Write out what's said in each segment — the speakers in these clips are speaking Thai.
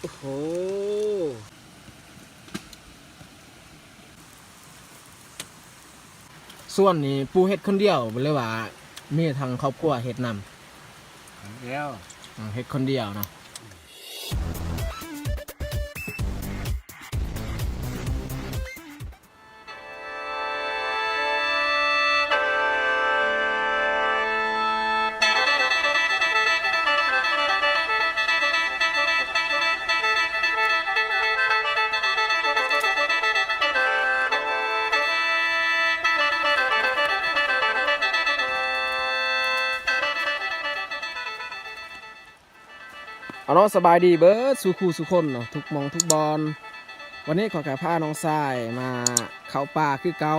โอ้โห ส่วนนี้ปูเฮ็ดคนเดียวบ่เลยว่า มีทางครอบครัวเฮ็ดนำเดียวอ่าเฮ็ดคนเดียวเนาะ สบายดีเบิดสู่คู่สู่คนเนาะทุกมองทุกบอลวันนี้ขอแก่พาน้องทรายมาเข้าป่าคือเกา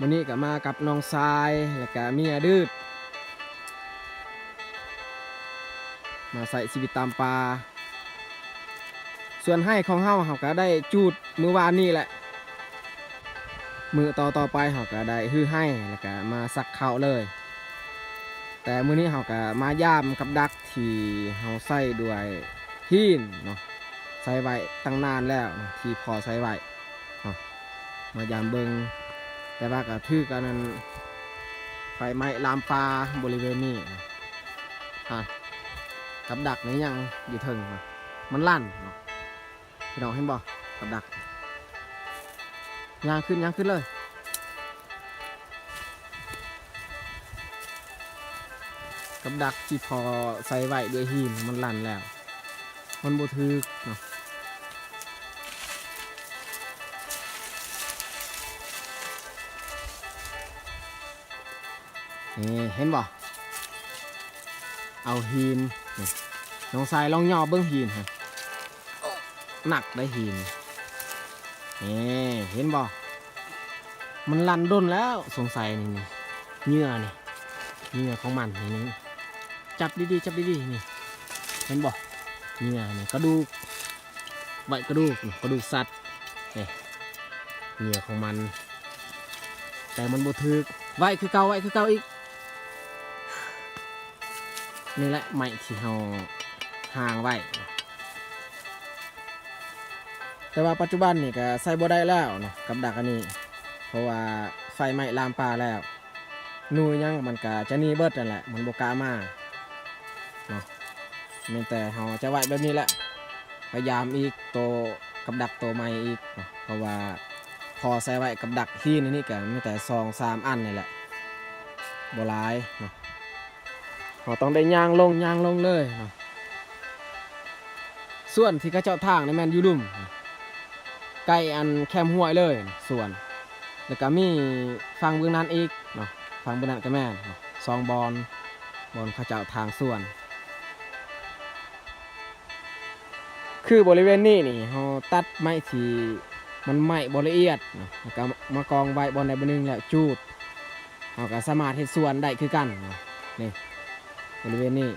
วันนี้ก็มากับน้องทรายแล้วก็เมียดืดมาใส่ชีวิตตามป่าส่วนให้ของเฮาเฮาก็ได้จูดมือวานนี่แหละ มือต่อต่อไปเฮาก็ได้ฮือให้แล้วก็มาซักเข้าเลย แต่มื้อนี้เฮาก็มาย่ามกับดักที่เฮาใส่ด้วยหินเนาะใส่ไว้ตั้งนานแล้วที่พอใส่ไว้เนาะมายามเบิงแต่ว่าก็ถือกันนั้นไฟไหม้ลามปลาบริเวณนี้นะอะกับดักนี่ยังอยู่เทิงเนาะมันลั่นเนาะพี่น้องเห็นบ่กับดักย่างขึ้นย่างขึ้นเลย กับดักที่พอใส่ไว้ด้วยหินมันลั่นแล้ว มันบ่ทึกเนาะนี่เห็นบ่ เอาหินนี่น้องใสายลองย่อเบิ้งหินฮะหนักได้หินนี่เห็นบ่ มันลั่นด้นแล้วสงสัยนี่เหงื่อนี่เหงื่อของมันนี่ จับดีๆจับดีๆนี่ เห็นบ่เนี่ยนี่กระดูกใบกระดูกกระดูกสัตว์เนี่ยเหงื่อของมัน แต่มันบ่ถึกไว้คือเก่าไว้คือเก่าอีกนี่แหละไม้ที่เราห่างไว้แต่ว่าปัจจุบันนี่ก็ใส่บ่ได้แล้วเนาะกับดักอันนี้ เพราะว่าไฟไหม้ลามปลาแล้วนูยังมันก็จะหนีเบิดนั่นแหละมันบ่กล้ามา เนาะมีแต่เราจะไหวแบบนี้แหละ พยายามอีกโตวกับดักโตวใหม่อีก เพราะว่าพอใส่ไว้กับดักที่นี่ก็มีแต่ซองสามอันนี่แหละบลายเนาะเราต้องได้ย่างลงย่างลงเลยเนาะส่วนที่เขาเจ้าทางในแมนยูลุ่มใกล้อันแคมห้วยเลยส่วน แล้วก็มีฟังเบื้องนั้นอีกเนาะฟังเบื้องนั้นก็แม่นเนาะซองบอลบนเขาเจ้าทางส่วน คือบริเวณนี้นี่เขาตัดไม้ที่มันไหม้บละเอียดเนะแล้วก็มากองไว้บนใดบนหนึ่งแล้วจูดเขาก็สามารถเฮ็ดส่วนได้คือกันนี่บริเวณนี้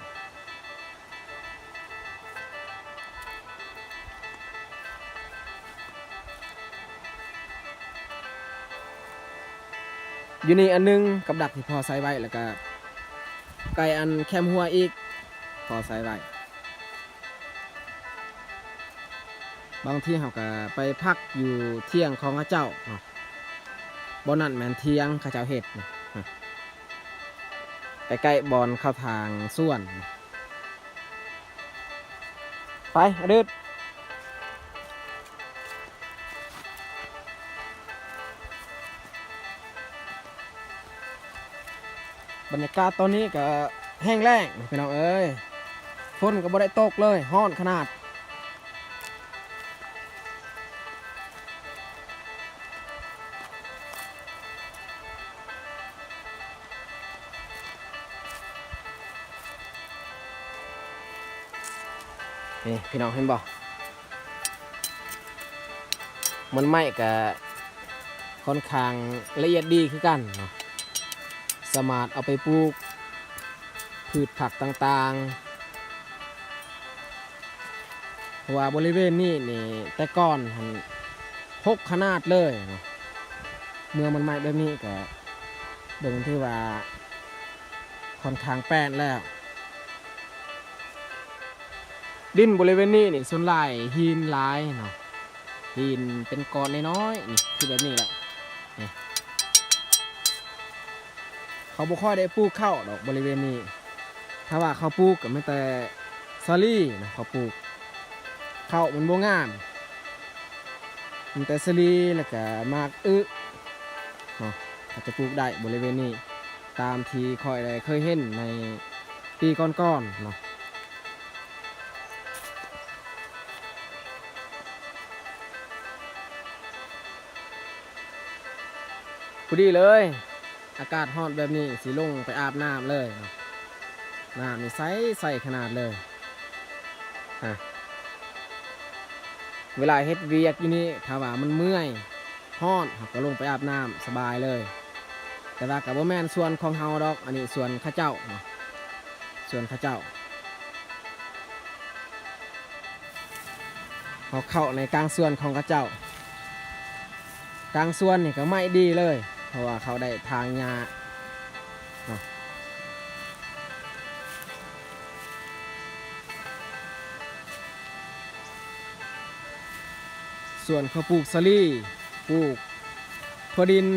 อยู่นี่อันหนึงกับดักที่พอใส่ไว้แล้วก็ไก่อันแคมหัวอีกพอใส่ไว้ บางที่เขาก็ไปพักอยู่เที่ยงของข้าเจ้าบอนนั่นแมนเที่ยงข้าเจ้าเห็ดไปใกล้บอนเข้าทางส่วน ไปอดืดบรรยากาศตอนนี้ก็แห้งแล้งพี่น้องเอ้ยฝนก็บ่ได้ตกเลยห้อนขนาด นี่พี่น้องเห็นบ่มันไหม้กับค่อนข้างละเอียดดีคือกันเนาะสามารถเอาไปปลูก พืชผักต่างๆเพราะว่าบริเวณนี้นี่แต่ก่อนหันพกขนาดเลยเนาะเมื่อมันไหม้แบบนี้ก็เบิ่งที่ว่าค่อนข้างแป้นแล้ว ดินบริเวณนี้นี่ส่วนหลายหินลายเนาะหินเป็นก้อนน้อยๆนี่คือแบบนี้แหละนี่เขาบ่ค่อยได้ปลูกข้าวดอกบริเวณนี้ ถ้าว่าเขาปลูกก็ไม่แต่ซาลี่นะเขาปลูกข้าวมันบ่งามมันแต่ซาลีแล้วก็มากอึเนาะเขาจะปลูกได้บริเวณนี้ ตามที่คอยได้เคยเห็นในปีก่อนๆเนาะ พอดีเลย อากาศฮอตแบบนี้สิลงไปอาบน้ำเลยน้ำนี่ใสใสขนาดเลยฮะเวลาเฮ็ดเวียกอยู่นี่ถ้าว่ามันเมื่อยฮอนเราก็ลงไปอาบน้ำสบายเลย แต่ว่ากับว่าแม่นส่วนของเฮาดอก อันนี้ส่วนข้าเจ้าส่วนข้าเจ้าเขาเข้าในกลางส่วนของข้าเจ้ากลางส่วนนี่ก็ไม่ดีเลย เพราะว่าเขาได้ทางยาส่วนเขาปลูกสลี่ปลูกถั่วดิน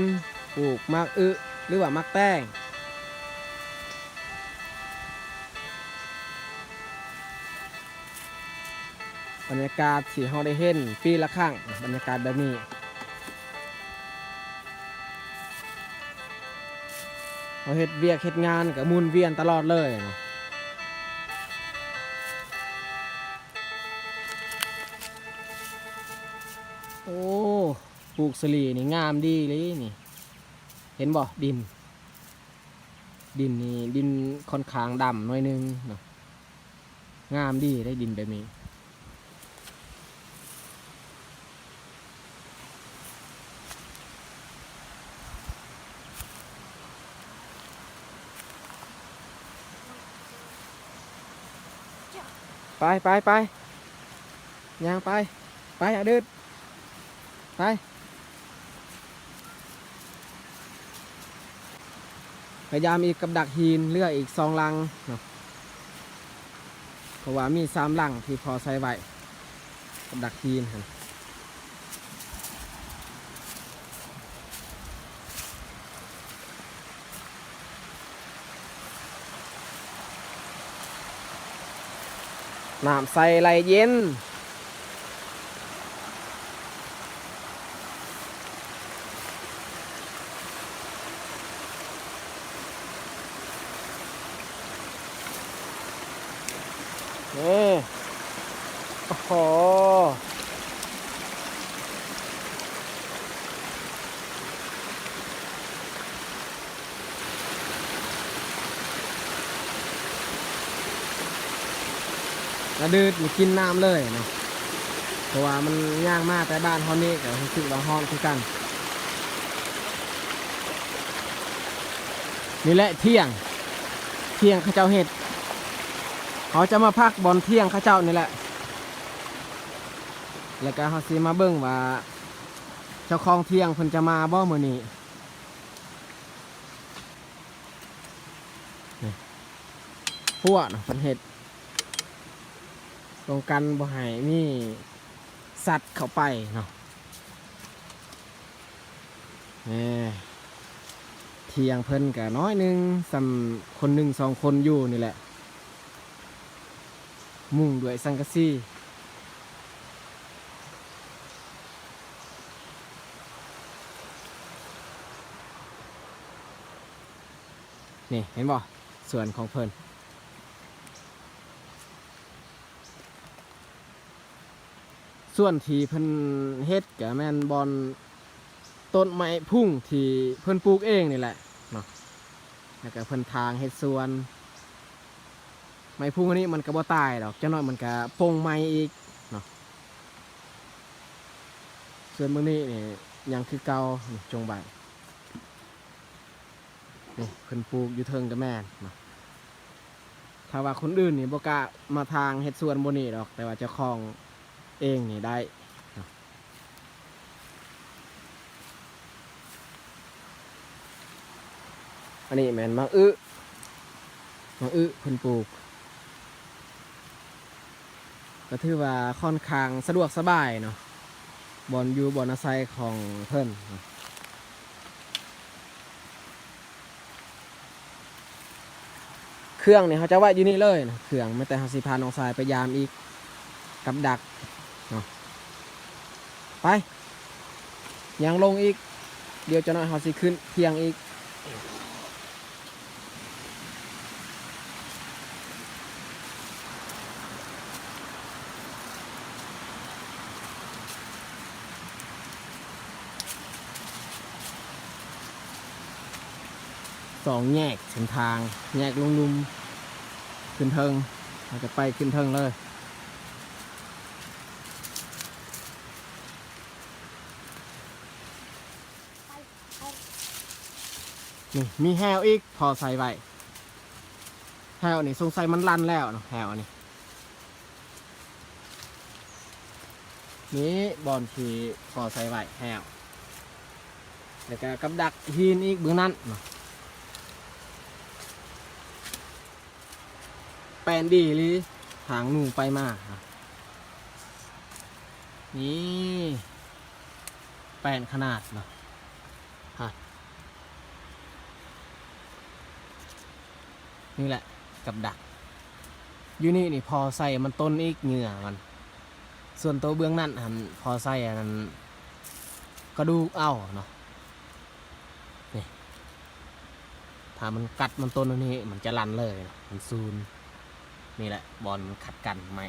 ปลูกมากอึหรือว่ามักแป้งบรรยากาศที่เราได้เห็นปีละครั้งบรรยากาศแบบนี้ เราเฮ็ดเวียกเฮ็ดงานกับมุนเวียนตลอดเลยเนาะโอ้ปลูกสลีนี่งามดีเลยนี่ เห็นบ่ดิน ดินนี่ดินค่อนข้างดำหน่อยนึงเนาะงามดีได้ดินแบบนี้ ไปไปไปยางไป ไปอะดืดไปพยายามอีกกับดักหินเลือกอีกสองลังเนาะเพราะว่ามีสามลังที่พอใส่ไว้กับดักหิน น้ำใส่ไหลเย็นโอ้โหกระ ดืดกินน้ำเลยเนาะเพราะว่ามันย่างมากแต่บ้านเขานี่ก็รู้สึกว่าฮ้อนคือกัน นี่แหละเที่ยง เที่ยงข้าเจ้าเห็ดเขาจะมาพักบอลเที่ยงข้าเจ้านี่แหละ แล้วก็เขาสิมาเบิ่งว่า เจ้าของเที่ยงเพิ่นจะมาบ่มื้อนี้นี่พวกเนาะเพิ่นเฮ็ด ตรงกันบ่ให้มีสัตว์เข้าไปเนาะนี่เที่ยงเพิ่นก็น้อยนึงสำคนหนึ่งสองคนอยู่นี่แหละ มุ่งด้วยสังกะสีนี่เห็นบ่ส่วนของเพิ่น ส่วนที่เพิ่นเฮ็ดก็แม่นบอนต้นไม้พุ่งที่เพิ่นปลูกเองนี่แหละเนาะแล้วก็เพิ่นทางเฮ็ดสวน ไม้พุ่งอันนี้มันก็บ่ตายดอกจังน้อยมันก็ปงไม้อีกเนาะส่วนมื้อนี้นี่ยังคือเก่านี่จงใบนี่เพิ่นปลูกอยู่เทิงกับแม่นเนาะถ้าว่าคนอื่นนี่บ่กล้ามาทางเฮ็ดสวนบ่นี่ดอก แต่ว่าเจ้าของ เองนี่ได้อันนี้แมนมังอึมังอึเพิ่นปลูกก็ถือว่าค่อนข้างสะดวกสบายเนาะบอนอยู่บอนอาศัยของเพิ่นเนเครื่องนี่เขาจะไว้อยู่นี่เลยนะเครื่องไม่แต่เขาสิพาน้องสายไปยามอีกกับดัก ไปยังลงอีก เดี๋ยวจะน้อยเขาสิขึ้นเพียงอีกสองแยกเส้นทาง แยกลุงลุมขึ้นเทิงเราจะไปขึ้นเทิงเลย นี่มีแฮวอีกพอใส่ไว้แฮวนี่สงสัยมันรันแล้วเนาะแฮวนี่นี่บอลที่พอใส่ไว้แฮวแล้วก็กับดักหินอีกเบื้องนั้นเนาะแปลนดีหรือทางหนูไปมานี่แปลนขนาดเนาะ นี่แหละกับดักอยู่นี่นี่พอใส่มันต้นอีกเหงื่อมัน ส่วนตัวเบื้องนั่นหันพอใส่อันนั้นกระดูกเอ้าเนาะนี่ถ้ามันกัดมันต้นอันนี้มันจะลันเลยนะมันซูนนี่แหละบอลมันขัดกันไม่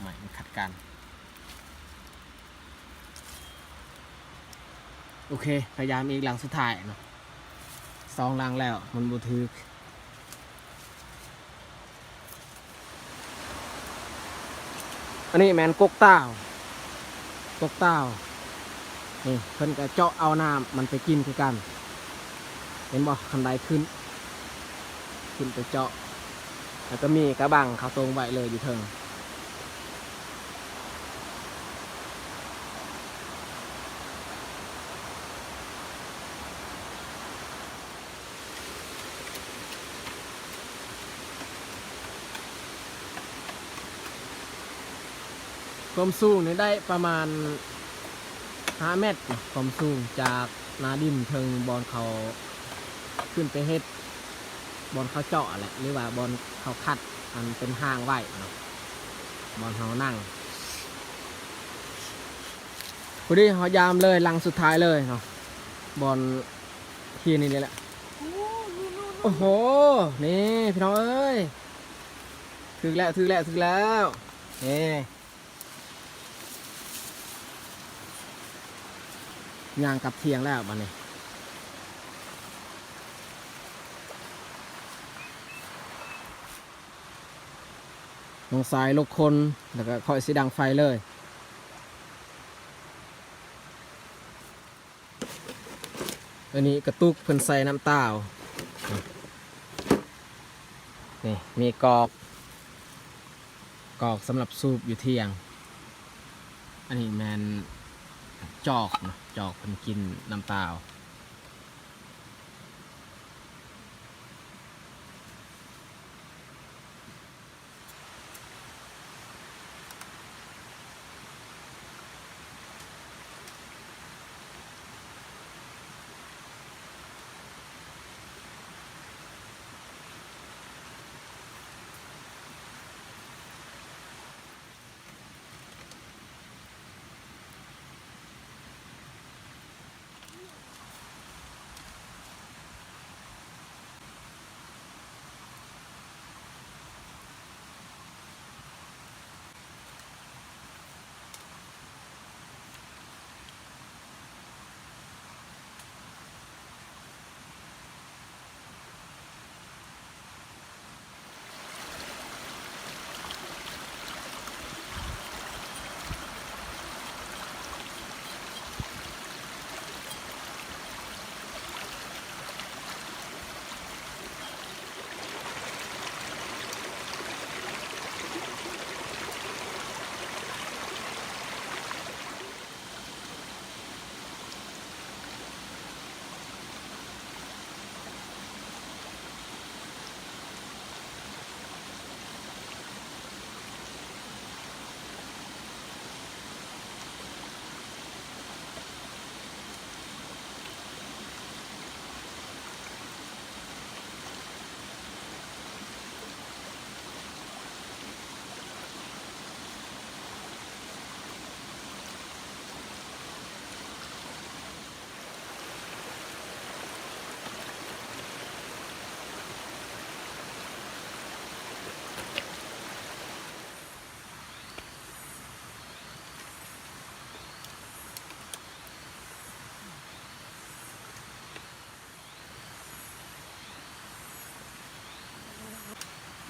ไม่มันขัดกันโอเค พยายามอีกหลังสุดท้ายเนาะสองหลังแล้วมันบูทึก อันนี้แมนกกเต้ากกเต้านี่เพิ่นก็เจาะเอาน้ำมันไปกินคือกัน เห็นบ่คันไดขึ้น ขึ้นไปเจาะ แล้วก็มีกระบังเขาตรงไว้เลยอยู่เทิง ความสูงนี่ได้ประมาณ5เมตรความสูงจากนาดินเทิงบอลเขาขึ้นไปเฮ็ดบอลเขาเจาะแหละหรือว่าบอลเขาคัดอันเป็นห้างไว้เนาะบอลเขานั่งพอดีเขายามเลยลังสุดท้ายเลยเนาะบอลทีนี่เลยแหละโอ้โอ้โหนี่พี่น้องเอ้ยถึงแล้วถึงแล้วถึงแล้วนี่ ย่างกับเทียงแล้วบันนี้ลงสายลกคน แล้วก็คอยสีดังไฟเลยอันนี้กระตุกเพิ่นใส่น้ำเต้านี่มีกอก กอกสำหรับสูบอยู่เที่ยง อันนี้แมน จอกนะจอกเพิ่นกินน้ำตาล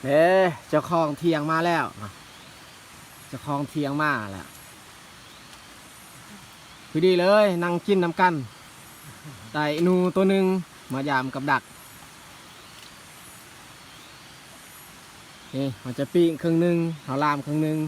เด้เจ้าของเทียงมาแล้วจะเจ้าของเทียงมาแล้วพอดีเลยนั่งกินน้ำกันได้หนูตัวหนึ่งมายามกับดักนี่มันจะปีกครึ่งหนึ่งเขาลามครึ่งหนึ่ง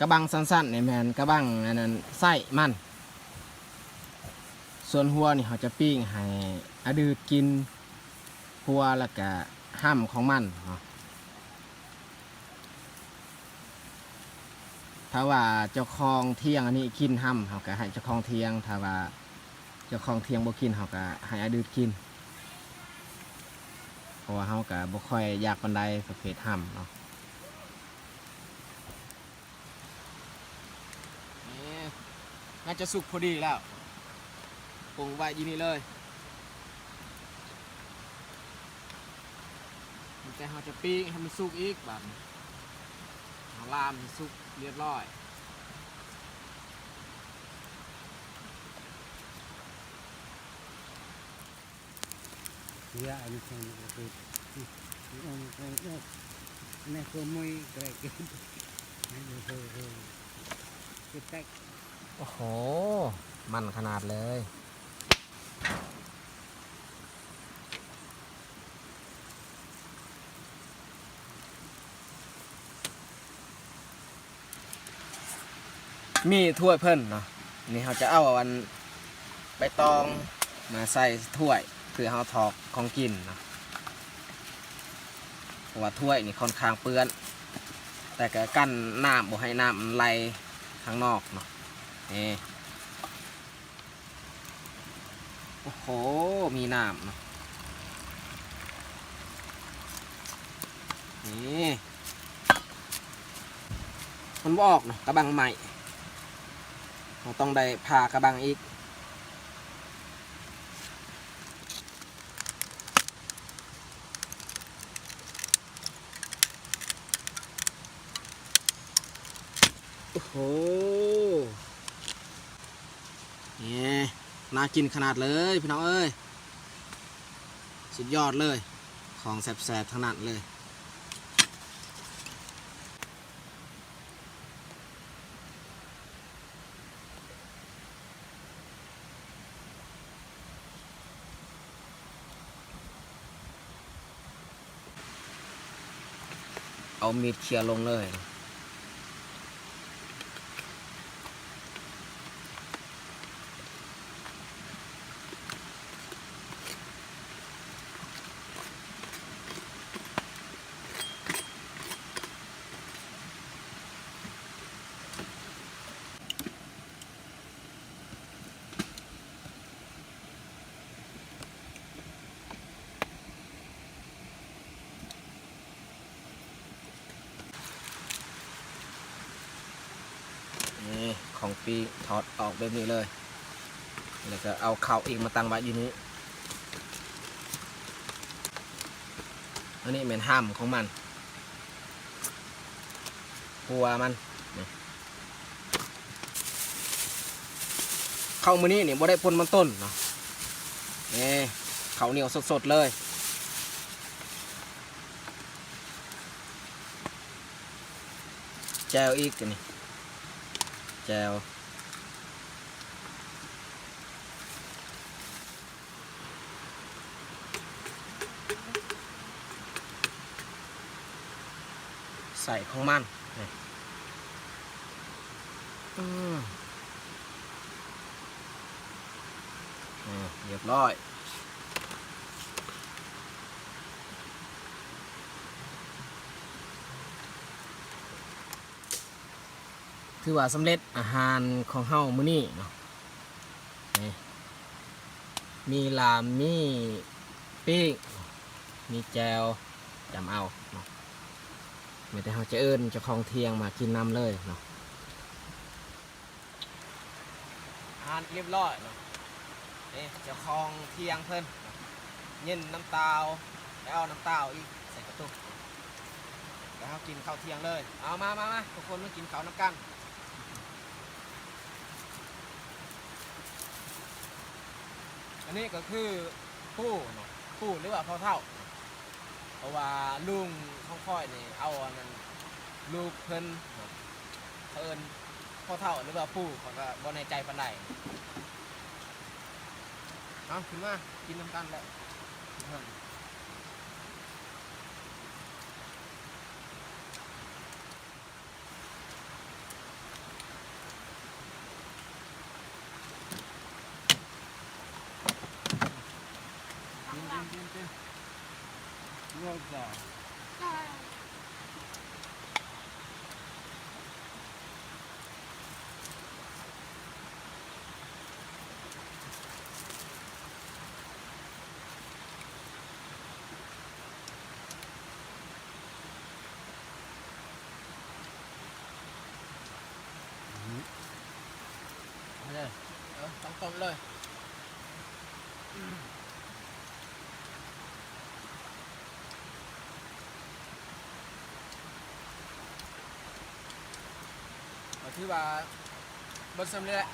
กระบังสั้นๆนี่แมนกระบังอันนั้นไส้มัน ส่วนหัวนี่เขาจะปิ้งให้อดืดกินหัวแล้วก็ห้ำของมันเนาะถ้าว่าเจ้าของเที่ยงอันนี้กินห้ำเขาก็ให้เจ้าของเที่ยง ถ้าว่าเจ้าของเที่ยงบ่กินเขาก็ให้อดืดกินเพราะว่าเขาก็บ่ค่อยอยากปันใดประเภทห้ำเนาะ น่าจะสุกพอดีแล้วปรุงไว้อยี่นี่เลยแต่เราจะปิ้งให้มันสุกอีกแบบเราลามให้สุกเรียบร้อย Ya, ini kan itu. Ini kan itu. Ini semua kayak gitu. Ini itu. Kita โอ้โห มันขนาดเลย มีถ้วยเพิ่นเนาะ นี่เขาจะเอาอันใบตองมาใส่ถ้วยเพื่อเขาถอกของกินเนาะเพราะว่าถ้วยนี่ค่อนข้างเปื้อน แต่ก็กั้นน้ำบ่ให้น้ำไหลข้างนอกเนาะ นี่โอ้โห มีน้ำเนาะนี่มันบออกเนาะกระบังใหม่เราต้องได้พากระบังอีกโอ้โห นี่ น่ากินขนาดเลยพี่น้องเอ้ย สุดยอดเลย ของแสบๆทั้งนั้นเลย เอามีดเคลียลงเลย นี่ของปี ถอดออกแบบนี้เลยแล้วก็เอาเข่าอีกมาตั้งไว้อยู่นี้อันนี้เป็นห้ามของมันหัวมันเข้ามือนี้เนี่ยบ่ได้พ่นมันต้นเนาะนี่เขาเหนียวสดๆเลยแจวอีกนี่แจว ใส่ของมันเรียบร้อยถือว่าสำเร็จอาหารของเฮามื้อนี้เนาะมีลามมีปิ้งมีแจวจำเอาเนาะ ไม่แต่เขาจะเอินเจ้าของเทียงมากินน้ำเลยเนาะอาหารเรียบร้อยเนาะนี่เจ้าของเทียงเพิ่นเย็นน้ำตาลแล้วเอาน้ำตาลอีกใส่กระตุกแล้วเขากินข้าวเที่ยงเลย เอามามามาทุกคนมากินข้าวน้ำกันอันนี้ก็คือผู้ผู้หรือว่าพ่อเท่า เพราะว่าลุงของค่อยนี่เอาอันนั้นลูกเพิ่นเพิ่นพ่อเท่าหรือว่าผู้เขาก็บ่ในใจปานใดเอาขึ้นมากินน้ำกันแล้วเพิ่นกินกินกินกิน เลิกจ้ะ เอาเลยเออต้องต้มเลย ก็ถือว่าเบนสำเร็จ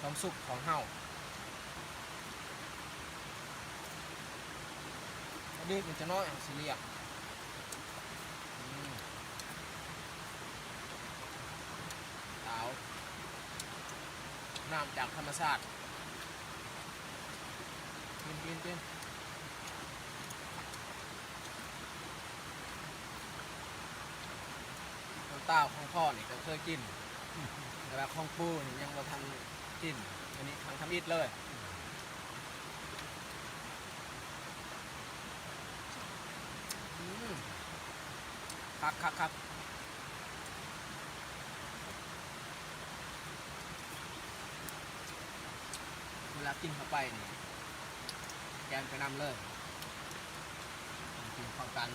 ความสุขของเฮาอันนี้มันจะน้อยสิเรียกอืมสาว น้ำจากธรรมชาติกินกินกินน้ำเต้าของพ่อนี่ก็เคยกินแต่ของปูนี่ยังเราทันกิน อันนี้ทางทำอิดเลยครับครับครับ ลากินเข้าไปนี่แกนไปนำเลยกินพอมกัน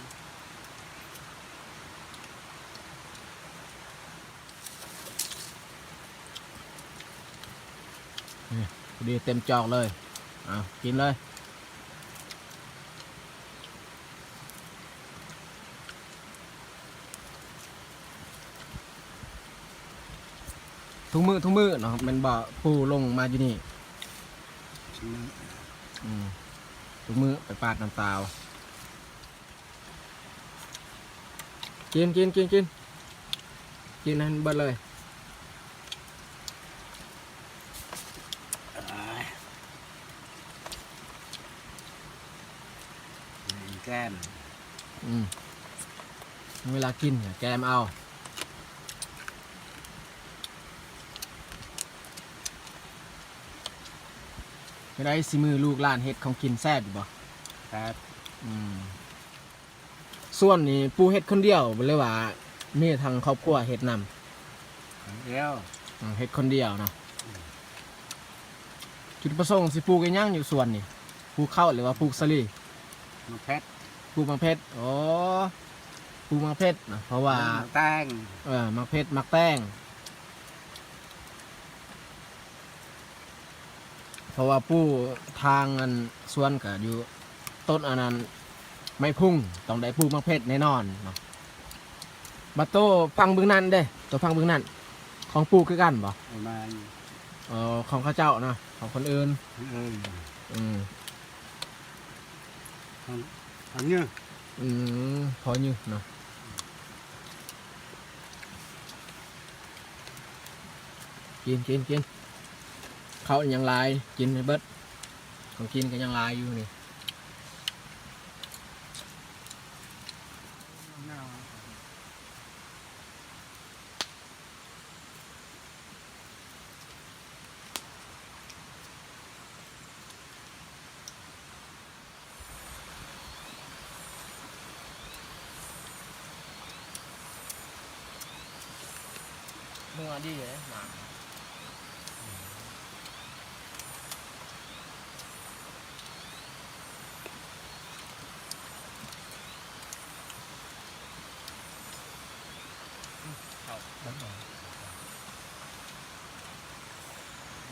นี่ดีเต็มจอกเลยเอากินเลยทุกมือทุกมือเนาะมันบ่ปูลงมาอยู่นี่ อืมทุกมือไปปาดน้ำตาวกินกินกินกินกินนั้นเบิดเลยแก้มอืมเวลากินเนี่ยแกมเอา ไม่ได้สิมือลูกหลานเฮ็ดของกินแซ่บอยู่บ่ครับอืมส่วนนี้ปูเฮ็ดคนเดียวบ่เลยว่ามีทางครอบครัวเฮ็ดนำเดียวอืมเฮ็ดคนเดียวเนาะจุดประสงค์สิปลูกอีหยังอยู่สวนนี่ปลูกข้าวหรือว่าปลูกสลีมาเพชรปลูกมังเพชรอ๋อปลูกมังเพชรนะเพราะว่า แตงเออมังเพชรมักแต้ง เพราะว่าปูทางอันสวนก็อยู่ต้นอันนั้นไม่พุ่งต้องได้ปลูกมังเพชรแน่นอนเนาะบัตโตฟังเบื้องนั้นเด้ตัวฟังเบื้องนั้น ของปูคือกันบ่ประมาณเออของเข้าเจ้านะของคนอื่นเอออืมอันนี้อืมพออยู่เนาะกินกินกิน เขายังลายกินไปเบิดของกินก็ยังลายอยู่นี่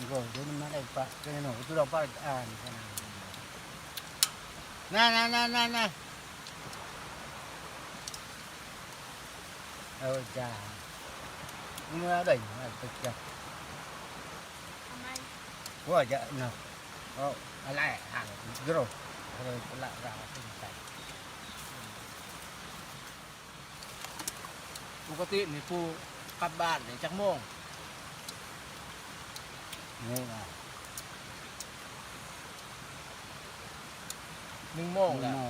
rồi. Đến nó đây phải cái nó tôi đâu phải à nè nè nè nè nè ôi chà. Mưa đỉnh là cực kìa. Quá dạ nè ô lại hàng rồi. Rồi lại ra cái này không có tiện thì cô กลับบ้านนี่จักโมง Nghe là หนึ่งโมงแล้ว nó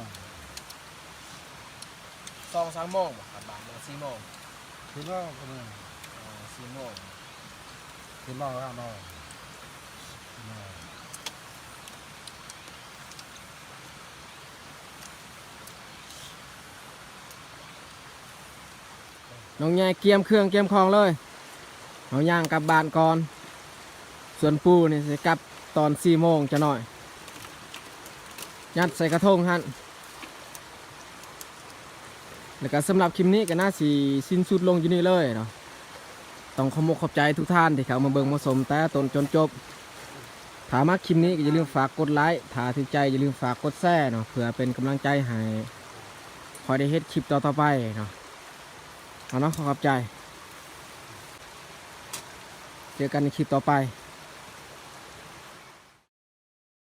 สองสามโมงบ่กลับบ้านบ่สี่โมง thì nó cái này อ๋อสี่โมง thì nó ra nó. Nó. น้องแง่เกียมเครื่องเกียมของเลยเอาย่างกลับบ้านก่อน ส่วนปูนี่จะกลับตอนสี่โมงจะหน่อย ยัดใส่กระทงฮันแล้วก็สำหรับคลิปนี้ก็น่าสีสิ้นสุดลงอยู่นี่เลยเนาะต้องขอมกขอบใจทุกท่านที่เข้ามาเบิ่งมาสมแต่ตนจนจบถามาคลิปนี้ก็อย่าลืมฝากกดไลค์ถ้าถึงใจอย่าลืมฝากกดแชร์เนาะเพื่อเป็นกำลังใจให้คอยได้เฮ็ดคลิปต่อๆไปเนาะ เอาเนาะขอขอบใจ เจอกันในคลิปต่อไป